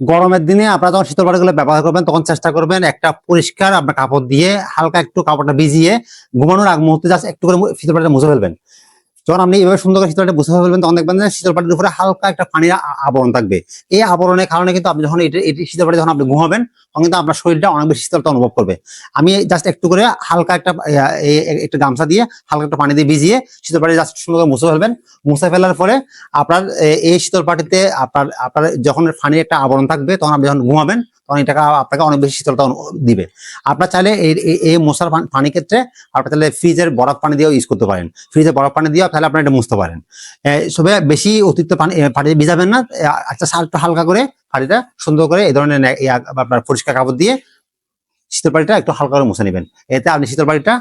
গরমের দিনে আপনারা যখন শীতল পাটিগুলো ব্যবহার করবেন, তখন চেষ্টা করবেন একটা পরিষ্কার আপনার কাপড় দিয়ে হালকা একটু কাপড়টা ভিজিয়ে ঘুমানোর আগ মুহূর্তে জাস্ট একটু করে শীতল পাটিটা মুছে ফেলবেন। যখন আপনি এভাবে সুন্দর করে শীতল পাটি মুছে ফেলবেন, তখন দেখবেন যে শীতল পাটির উপরে হালকা একটা পানির আবরণ থাকবে। এই আবরণের কারণে কিন্তু আপনি যখন এটি এটি শীতল পাটি যখন আপনি ঘুমাবেন, তখন কিন্তু আপনার শরীরটা অনেক বেশি শীতলতা অনুভব করবে। আমি জাস্ট একটু করে হালকা একটা একটা গামছা দিয়ে হালকা একটা পানি দিয়ে ভিজিয়ে শীতল পাটি জাস্ট সুন্দর করে মুছে ফেলবেন। মুছে ফেলার পরে আপনার এই শীতল পাটিতে আপনার আপনার যখন পানির একটা আবরণ থাকবে, তখন আপনি যখন ঘুমাবেন তখন এটা আপনাকে অনেক বেশি শীতলতা দিবে। আপনার চাইলে এই মশার পান- ক্ষেত্রে আপনার তাহলে ফ্রিজের বরফ পানি দিয়েও ইউজ করতে পারেন। ফ্রিজের বরফ পানি দিয়েও তাহলে আপনার এটা মুছতে পারেন। সবে বেশি অতিরিক্ত পানি পানি ভিজাবেন না। আচ্ছা একটু হালকা করে পানিটা সুন্দর করে এই ধরনের আপনার পরিষ্কার কাপড় দিয়ে শীতল পানিটা একটু হালকা করে মুছে নেবেন। এতে আপনি শীতল পানিটা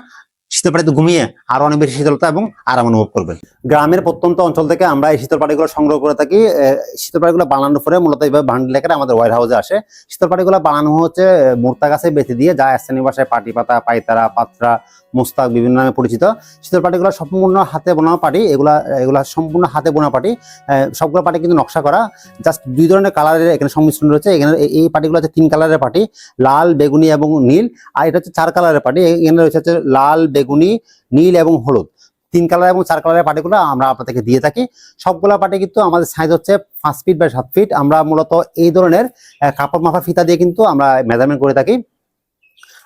শীতল পানিতে ঘুমিয়ে আরও অনেক বেশি শীতলতা এবং আরাম অনুভব করবেন গ্রামের প্রত্যন্ত অঞ্চল থেকে আমরা এই শীতল পাটিগুলো সংগ্রহ করে থাকি। শীতল পাটিগুলো বানানোর পরে মূলত এইভাবে বান্ডেল আকারে আমাদের ওয়ার হাউসে আসে। শীতল পাটিগুলো বানানো হচ্ছে মুর্তা গাছে বেঁচে দিয়ে যা স্থানীয় ভাষায় পাটি পাতা পাইতারা পাত্রা, মুস্তাক বিভিন্ন নামে পরিচিত। শীতল পাটিগুলো সম্পূর্ণ হাতে বোনা পাটি, এগুলা এগুলা সম্পূর্ণ হাতে বোনা পাটি। সবগুলো পাটি কিন্তু নকশা করা। জাস্ট দুই ধরনের কালারের এখানে সংমিশ্রণ রয়েছে। এখানে এই- পাটিগুলো হচ্ছে তিন কালারের পাটি, লাল, বেগুনি এবং নীল। আর এটা হচ্ছে চার কালারের পাটি। এখানে রয়েছে লাল, বেগুনি নীল এবং হলুদ। তিন কালার এবং চার কালারের পাটিগুলো আমরা আপনাদেরকে দিয়ে থাকি। সবগুলা পাটি কিন্তু আমাদের সাইজ হচ্ছে পাঁচ ফিট বা সাত ফিট আমরা মূলত এই ধরনের কাপড় মাফা ফিতা দিয়ে কিন্তু আমরা মেজারমেন্ট করে থাকি।